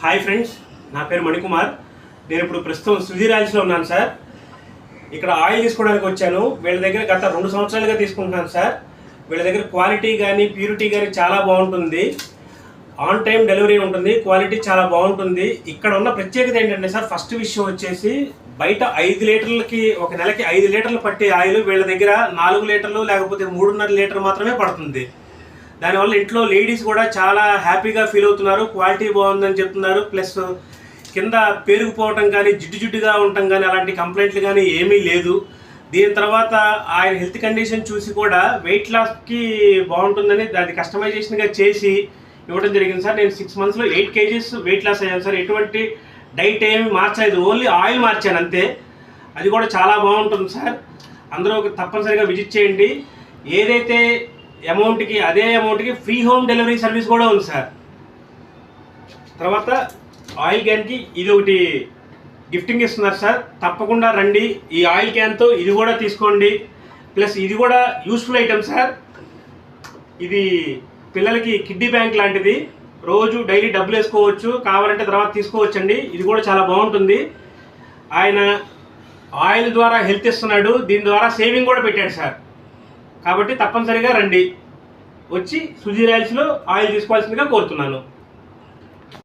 Hi friends నా పేరు మణికుమార్. నేను ఇప్పుడు ప్రస్తుతం సుధీర్ ఆయిల్స్లో ఉన్నాను సార్. ఇక్కడ ఆయిల్ తీసుకోవడానికి వచ్చాను. వీళ్ళ దగ్గర గత రెండు సంవత్సరాలుగా తీసుకుంటున్నాను సార్. వీళ్ళ దగ్గర క్వాలిటీ కానీ ప్యూరిటీ కానీ చాలా బాగుంటుంది. ఆన్ టైం డెలివరీ ఉంటుంది. క్వాలిటీ చాలా బాగుంటుంది. ఇక్కడ ఉన్న ప్రత్యేకత ఏంటంటే సార్ ఫస్ట్ విషయం వచ్చేసి బయట ఐదు లీటర్లకి ఒక నెలకి ఐదు లీటర్లు పట్టే ఆయిల్ వీళ్ళ దగ్గర నాలుగు లీటర్లు లేకపోతే మూడున్నర లీటర్ మాత్రమే పడుతుంది. దానివల్ల ఇంట్లో లేడీస్ కూడా చాలా హ్యాపీగా ఫీల్ అవుతున్నారు క్వాలిటీ బాగుందని చెప్తున్నారు ప్లస్ కింద పేరుకుపోవటం కానీ జిడ్డు జిడ్డుగా ఉండటం కానీ అలాంటి కంప్లైంట్లు కానీ ఏమీ లేదు. దీని తర్వాత ఆయన హెల్త్ కండిషన్ చూసి కూడా వెయిట్ లాస్కి బాగుంటుందని అది కస్టమైజేషన్గా చేసి ఇవ్వడం జరిగింది సార్. నేను సిక్స్ మంత్స్లో ఎయిట్ కేజీస్ వెయిట్ లాస్ అయ్యాను సార్. ఎటువంటి డైట్ ఏమి మార్చలేదు. ఓన్లీ ఆయిల్ మార్చాను అంతే. అది కూడా చాలా బాగుంటుంది సార్. అందరూ ఒక తప్పనిసరిగా విజిట్ చేయండి. ఏదైతే అమౌంట్కి అదే అమౌంట్కి ఫ్రీ హోమ్ డెలివరీ సర్వీస్ కూడా ఉంది సార్. తర్వాత ఆయిల్ క్యాన్కి ఇది ఒకటి గిఫ్టింగ్ ఇస్తున్నారు సార్. తప్పకుండా రండి. ఈ ఆయిల్ క్యాన్తో ఇది కూడా తీసుకోండి. ప్లస్ ఇది కూడా యూస్ఫుల్ ఐటమ్ సార్. ఇది పిల్లలకి కిడ్నీ బ్యాంక్ లాంటిది. రోజు డైలీ డబ్బులు వేసుకోవచ్చు. కావాలంటే తర్వాత తీసుకోవచ్చండి. ఇది కూడా చాలా బాగుంటుంది. ఆయన ఆయిల్ ద్వారా హెల్త్ ఇస్తున్నాడు. దీని ద్వారా సేవింగ్ కూడా పెట్టాడు సార్. కాబట్టి తప్పనిసరిగా రండి. వచ్చి సుజీ రైల్స్లో ఆయిల్ తీసుకోవాల్సిందిగా కోరుతున్నాను.